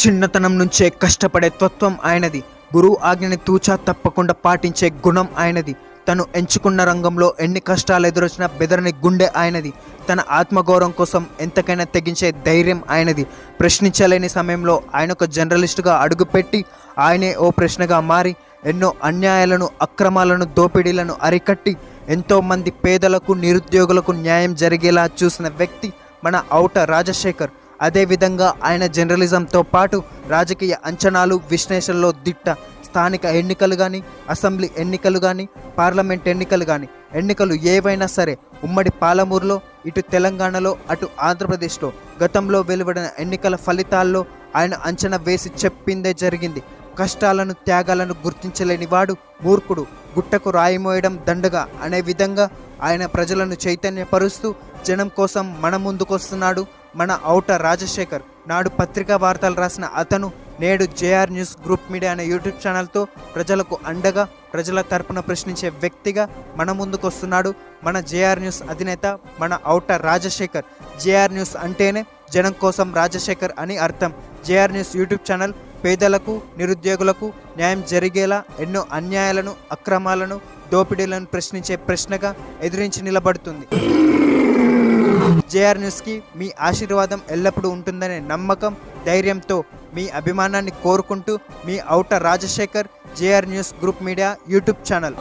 చిన్నతనం నుంచే కష్టపడే తత్వం ఆయనది. గురువు ఆజ్ఞని తూచా తప్పకుండా పాటించే గుణం ఆయనది. తను ఎంచుకున్న రంగంలో ఎన్ని కష్టాలు ఎదురొచ్చినా బెదరని గుండె ఆయనది. తన ఆత్మగౌరవం కోసం ఎంతకైనా తెగించే ధైర్యం ఆయనది. ప్రశ్నించలేని సమయంలో ఆయన ఒక జర్నలిస్టుగా అడుగుపెట్టి ఆయనే ఓ ప్రశ్నగా మారి ఎన్నో అన్యాయాలను అక్రమాలను దోపిడీలను అరికట్టి ఎంతోమంది పేదలకు నిరుద్యోగులకు న్యాయం జరిగేలా చూసిన వ్యక్తి మన ఔట రాజశేఖర్. అదేవిధంగా ఆయన జర్నలిజంతో పాటు రాజకీయ అంచనాలు విశ్లేషణలో దిట్ట స్థానిక ఎన్నికలు కానీ అసెంబ్లీ ఎన్నికలు కానీ పార్లమెంట్ ఎన్నికలు కానీ ఎన్నికలు ఏవైనా సరే ఉమ్మడి పాలమూరులో ఇటు తెలంగాణలో అటు ఆంధ్రప్రదేశ్లో గతంలో వెలువడిన ఎన్నికల ఫలితాల్లో ఆయన అంచనా వేసి చెప్పిందే జరిగింది. కష్టాలను త్యాగాలను గుర్తించలేని వాడు మూర్ఖుడు. గుట్టకు రాయిమోయడం దండగా అనే విధంగా ఆయన ప్రజలను చైతన్యపరుస్తూ జనం కోసం మన ముందుకొస్తున్నాడు. మన ఔట రాజశేఖర్ నాడు పత్రికా వార్తలు రాసిన అతను నేడు జేఆర్ న్యూస్ గ్రూప్ మీడియా అనే యూట్యూబ్ ఛానల్తో ప్రజలకు అండగా ప్రజల తరపున ప్రశ్నించే వ్యక్తిగా మన ముందుకొస్తున్నాడు మన జేఆర్ న్యూస్ అధినేత మన ఔట రాజశేఖర్. జేఆర్ న్యూస్ అంటేనే జనం కోసం రాజశేఖర్ అని అర్థం. జేఆర్ న్యూస్ యూట్యూబ్ ఛానల్ పేదలకు నిరుద్యోగులకు న్యాయం జరిగేలా ఎన్నో అన్యాయాలను అక్రమాలను దోపిడీలను ప్రశ్నించే ప్రశ్నగా ఎదిరించి నిలబడుతుంది. జేఆర్ న్యూస్కి మీ ఆశీర్వాదం ఎల్లప్పుడూ ఉంటుందనే నమ్మకం ధైర్యంతో మీ అభిమానాన్ని కోరుకుంటూ మీ ఔట Rajasekhar JR news group media YouTube channel.